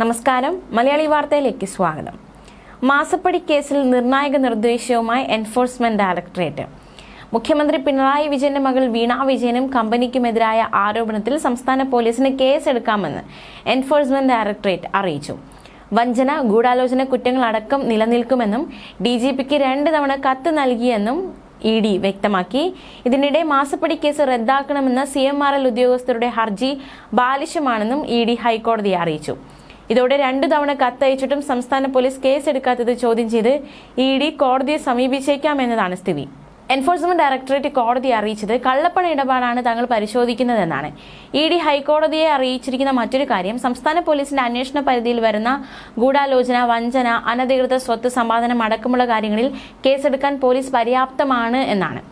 നമസ്കാരം. മലയാളി വാർത്തയിലേക്ക് സ്വാഗതം. മാസപ്പടി കേസിൽ നിർണായക നിർദ്ദേശവുമായി എൻഫോഴ്സ്മെന്റ് ഡയറക്ടറേറ്റ്. മുഖ്യമന്ത്രി പിണറായി വിജയന്റെ മകൾ വീണ വിജയനും കമ്പനിക്കുമെതിരായ ആരോപണത്തിൽ സംസ്ഥാന പോലീസിന് കേസെടുക്കാമെന്ന് എൻഫോഴ്സ്മെന്റ് ഡയറക്ടറേറ്റ് അറിയിച്ചു. വഞ്ചന ഗൂഢാലോചന കുറ്റങ്ങളടക്കം നിലനിൽക്കുമെന്നും ഡി ജി പിക്ക് രണ്ട് തവണ കത്ത് നൽകിയെന്നും ഇ ഡി വ്യക്തമാക്കി. ഇതിനിടെ മാസപ്പടി കേസ് റദ്ദാക്കണമെന്ന സി എം ആർ എൽ ഉദ്യോഗസ്ഥരുടെ ഹർജി ബാലിശമാണെന്നും ഇ ഡി ഹൈക്കോടതിയെ അറിയിച്ചു. ഇതോടെ രണ്ടു തവണ കത്തയച്ചിട്ടും സംസ്ഥാന പോലീസ് കേസെടുക്കാത്തത് ചോദ്യം ചെയ്ത് ഇ ഡി കോടതിയെ സമീപിച്ചേക്കാമെന്നതാണ് സ്ഥിതി. എൻഫോഴ്സ്മെന്റ് ഡയറക്ടറേറ്റ് കോടതിയെ അറിയിച്ചത് കള്ളപ്പണ ഇടപാടാണ് തങ്ങൾ പരിശോധിക്കുന്നതെന്നാണ്. ഇ ഡി ഹൈക്കോടതിയെ അറിയിച്ചിരിക്കുന്ന മറ്റൊരു കാര്യം സംസ്ഥാന പോലീസിന്റെ അന്വേഷണ പരിധിയിൽ വരുന്ന ഗൂഢാലോചന വഞ്ചന അനധികൃത സ്വത്ത് സമ്പാദനം അടക്കമുള്ള കാര്യങ്ങളിൽ കേസെടുക്കാൻ പോലീസ് പര്യാപ്തമാണ് എന്നാണ്.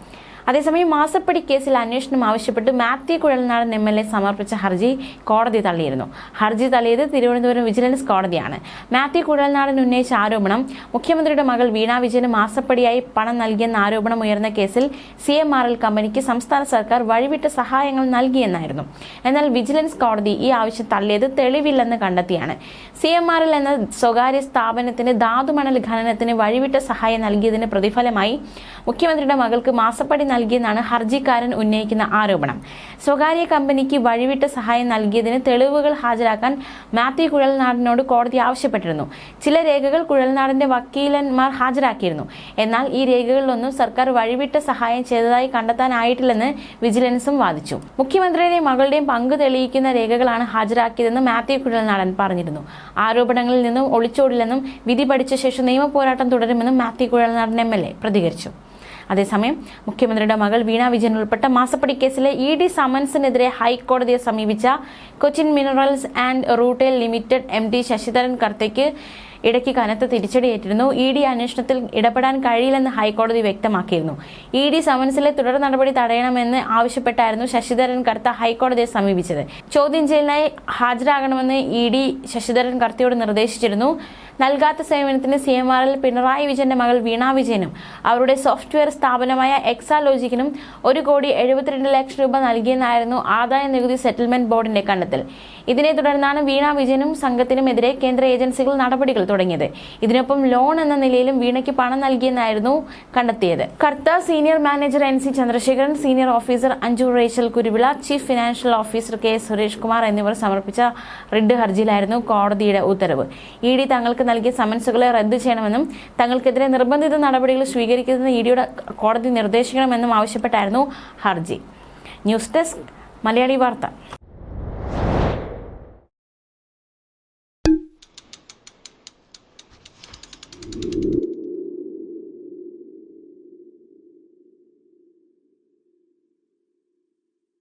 അതേസമയം മാസപ്പടി കേസിൽ അന്വേഷണം ആവശ്യപ്പെട്ട് Mathew Kuzhalnadan M L A സമർപ്പിച്ച ഹർജി കോടതി തള്ളിയിരുന്നു. ഹർജി തള്ളിയത് തിരുവനന്തപുരം വിജിലൻസ് കോടതിയാണ്. മാത്യു കുഴൽനാടൻ ഉന്നയിച്ച ആരോപണം മുഖ്യമന്ത്രിയുടെ മകൾ വീണ വിജയന് മാസപ്പടിയായി പണം നൽകിയെന്ന ആരോപണം ഉയർന്ന കേസിൽ സി എം ആർ എൽ കമ്പനിക്ക് സംസ്ഥാന സർക്കാർ വഴിവിട്ട സഹായങ്ങൾ നൽകിയെന്നായിരുന്നു. എന്നാൽ വിജിലൻസ് കോടതി ഈ ആവശ്യം തള്ളിയത് തെളിവില്ലെന്ന് കണ്ടെത്തിയാണ്. സി എം ആർ എൽ എന്ന സ്വകാര്യ സ്ഥാപനത്തിന് ധാതുമണൽ ഖനനത്തിന് വഴിവിട്ട സഹായം നൽകിയതിന് പ്രതിഫലമായി മുഖ്യമന്ത്രിയുടെ മകൾക്ക് മാസപ്പടി നൽകിയെന്നാണ് ഹർജിക്കാരൻ ഉന്നയിക്കുന്ന ആരോപണം. സ്വകാര്യ കമ്പനിക്ക് വഴിവിട്ട സഹായം നൽകിയതിന് തെളിവുകൾ ഹാജരാക്കാൻ മാത്യു കുഴൽനാടിനോട് കോടതി ആവശ്യപ്പെട്ടിരുന്നു. ചില രേഖകൾ കുഴൽനാടിന്റെ വക്കീലന്മാർ ഹാജരാക്കിയിരുന്നു. എന്നാൽ ഈ രേഖകളിലൊന്നും സർക്കാർ വഴിവിട്ട സഹായം ചെയ്തതായി കണ്ടെത്താനായിട്ടില്ലെന്ന് വിജിലൻസും വാദിച്ചു. മുഖ്യമന്ത്രിയുടെയും മകളുടെയും പങ്ക് തെളിയിക്കുന്ന രേഖകളാണ് ഹാജരാക്കിയതെന്ന് മാത്യു കുഴൽനാടൻ പറഞ്ഞിരുന്നു. ആരോപണങ്ങളിൽ നിന്നും ഒളിച്ചോടില്ലെന്നും വിധി പഠിച്ച ശേഷം നിയമ പോരാട്ടം തുടരുമെന്നും മാത്യു കുഴൽനാടൻ എ പ്രതികരിച്ചു. അതേസമയം മുഖ്യമന്ത്രിയുടെ മകൾ വീണ വിജയൻ ഉൾപ്പെട്ട മാസപ്പടി കേസിലെ ഇ ഡി സമൻസിനെതിരെ ഹൈക്കോടതിയെ സമീപിച്ച Cochin minerals and rutile limited M D Sasidharan കർത്തയ്ക്ക് ഇടയ്ക്ക് കനത്ത തിരിച്ചടിയേറ്റിരുന്നു ഇ ഡി അന്വേഷണത്തിൽ ഇടപെടാൻ കഴിയില്ലെന്ന് ഹൈക്കോടതി വ്യക്തമാക്കിയിരുന്നു. ഇ ഡി സമൻസിലെ തുടർ നടപടി തടയണമെന്ന് ആവശ്യപ്പെട്ടായിരുന്നു ശശിധരൻ കർത്ത ഹൈക്കോടതിയെ സമീപിച്ചത്. ചോദ്യം ചെയ്യലിനായി ഹാജരാകണമെന്ന് ഇ ഡി ശശിധരൻ കർത്തയോട് നിർദ്ദേശിച്ചിരുന്നു. നൽകാത്ത സേവനത്തിന് സി എം ആറിൽ പിണറായി വിജയന്റെ മകൾ വീണാ വിജയനും അവരുടെ സോഫ്റ്റ്വെയർ സ്ഥാപനമായ എക്സാലോജിക്കിനും ഒരു കോടി എഴുപത്തിരണ്ട് ലക്ഷം രൂപ നൽകിയെന്നായിരുന്നു ആദായ നികുതി സെറ്റിൽമെന്റ് ബോർഡിന്റെ കണ്ടെത്തൽ. ഇതിനെ തുടർന്നാണ് വീണാ വിജയനും സംഘത്തിനുമെതിരെ കേന്ദ്ര ഏജൻസികൾ നടപടികൾ തുടങ്ങിയത്. ഇതിനൊപ്പം ലോൺ എന്ന നിലയിലും വീണയ്ക്ക് പണം നൽകിയെന്നായിരുന്നു കണ്ടെത്തിയത്. Kartha senior manager N C Chandrasekharan senior officer Anju Rachel Kuruvila chief financial officer K Suresh Kumar എന്നിവർ സമർപ്പിച്ച റിഡ് ഹർജിയിലായിരുന്നു കോടതിയുടെ ഉത്തരവ്. ഇ ഡി തങ്ങൾക്ക് നൽകിയ സമൻസുകളെ റദ്ദു ചെയ്യണമെന്നും തങ്ങൾക്കെതിരെ നിർബന്ധിത നടപടികൾ സ്വീകരിക്കുന്നതിന് ഇഡിയുടെ കോടതി നിർദ്ദേശിക്കണമെന്നും ആവശ്യപ്പെട്ടായിരുന്നു ഹർജി. ന്യൂസ് ഡെസ്ക് മലയാളി വാർത്ത.